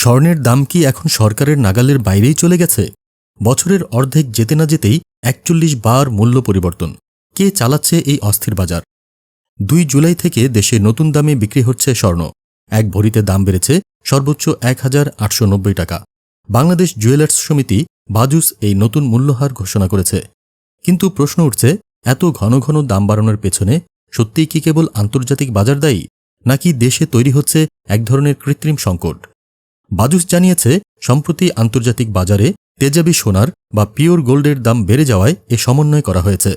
স্বর্ণের দাম কি এখন সরকারের নাগালের বাইরেই চলে গেছে? বছরের অর্ধেক যেতে না যেতেই একচল্লিশ বার মূল্য পরিবর্তন। কে চালাচ্ছে এই অস্থির বাজার? দুই জুলাই থেকে দেশে নতুন দামে বিক্রি হচ্ছে স্বর্ণ। এক ভরিতে দাম বেড়েছে সর্বোচ্চ এক হাজার আটশো নব্বই টাকা। বাংলাদেশ জুয়েলার্স সমিতি বাজুস এই নতুন মূল্যহার ঘোষণা করেছে। কিন্তু প্রশ্ন উঠছে, এত ঘন ঘন দাম বাড়ানোর পেছনে সত্যিই কি কেবল আন্তর্জাতিক বাজার দায়ী, নাকি দেশে তৈরি হচ্ছে এক ধরনের কৃত্রিম সংকট? বাজুস জানিয়েছে, সম্প্রতি আন্তর্জাতিক বাজারে তেজাবি সোনার বা পিওর গোল্ডের দাম বেড়ে যাওয়ায় এ সমন্বয় করা হয়েছে।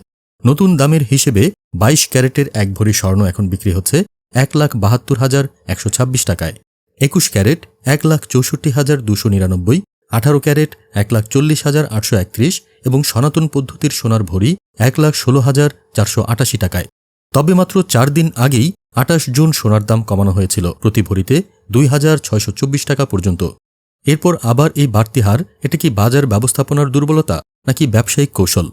নতুন দামের হিসেবে ২২ ক্যারেটের এক ভরি স্বর্ণ এখন বিক্রি হচ্ছে এক লাখ বাহাত্তর হাজার একশো ছাব্বিশ টাকায়। একুশ ক্যারেট এক লাখ চৌষট্টি হাজার দুশো নিরানব্বই, আঠারো ক্যারেট এক লাখ চল্লিশ হাজার আটশো একত্রিশ এবং সনাতন পদ্ধতির সোনার ভরি এক লাখ ষোলো হাজার চারশো আটাশি টাকায়। তবে মাত্র চার দিন আগেই আটাশ জুন সোনার দাম কমানো হয়েছিল। প্রতি ভরিতে দুই হাজার ছয়শো চব্বিশ টাকা পর্যন্ত। এরপর আবার এই বাড়তি হার, এটা কি বাজার ব্যবস্থাপনার দুর্বলতা, নাকি ব্যবসায়িক কৌশল?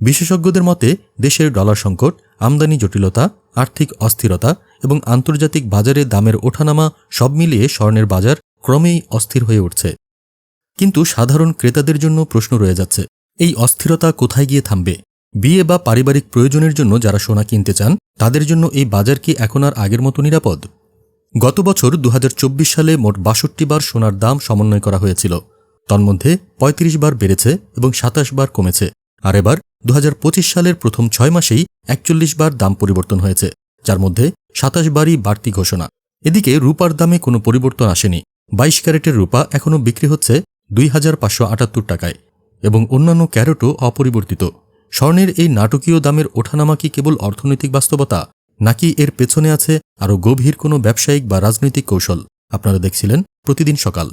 বিশেষজ্ঞদের মতে, দেশের ডলার সংকট, আমদানি জটিলতা, আর্থিক অস্থিরতা এবং আন্তর্জাতিক বাজারে দামের ওঠানামা সব মিলিয়ে স্বর্ণের বাজার ক্রমেই অস্থির হয়ে উঠছে। কিন্তু সাধারণ ক্রেতাদের জন্য প্রশ্ন রয়ে যাচ্ছে, এই অস্থিরতা কোথায় গিয়ে থামবে? বিয়ে বা পারিবারিক প্রয়োজনের জন্য যারা সোনা কিনতে চান, তাদের জন্য এই বাজার কি এখন আর আগের মতো নিরাপদ? গত বছর দু হাজার চব্বিশ সালে মোট বাষট্টি বার সোনার দাম সমন্বয় করা হয়েছিল। তন্মধ্যে ৩৫ বার বেড়েছে এবং সাতাশ বার কমেছে। আর এবার দু হাজার পঁচিশ সালের প্রথম ছয় মাসেই একচল্লিশ বার দাম পরিবর্তন হয়েছে, যার মধ্যে সাতাশ বারই বাড়তি ঘোষণা। এদিকে রূপার দামে কোনো পরিবর্তন আসেনি। বাইশ ক্যারেটের রূপা এখনও বিক্রি হচ্ছে দুই হাজার পাঁচশো আটাত্তর টাকায় এবং অন্যান্য ক্যারেটও অপরিবর্তিত। স্বর্ণের এই নাটকীয় দামের ওঠানামা কি কেবল অর্থনৈতিক বাস্তবতা, নাকি এর পেছনে আছে আরও গভীর কোনো ব্যবসায়িক বা রাজনৈতিক কৌশল? আপনারা দেখছিলেন প্রতিদিন সকাল।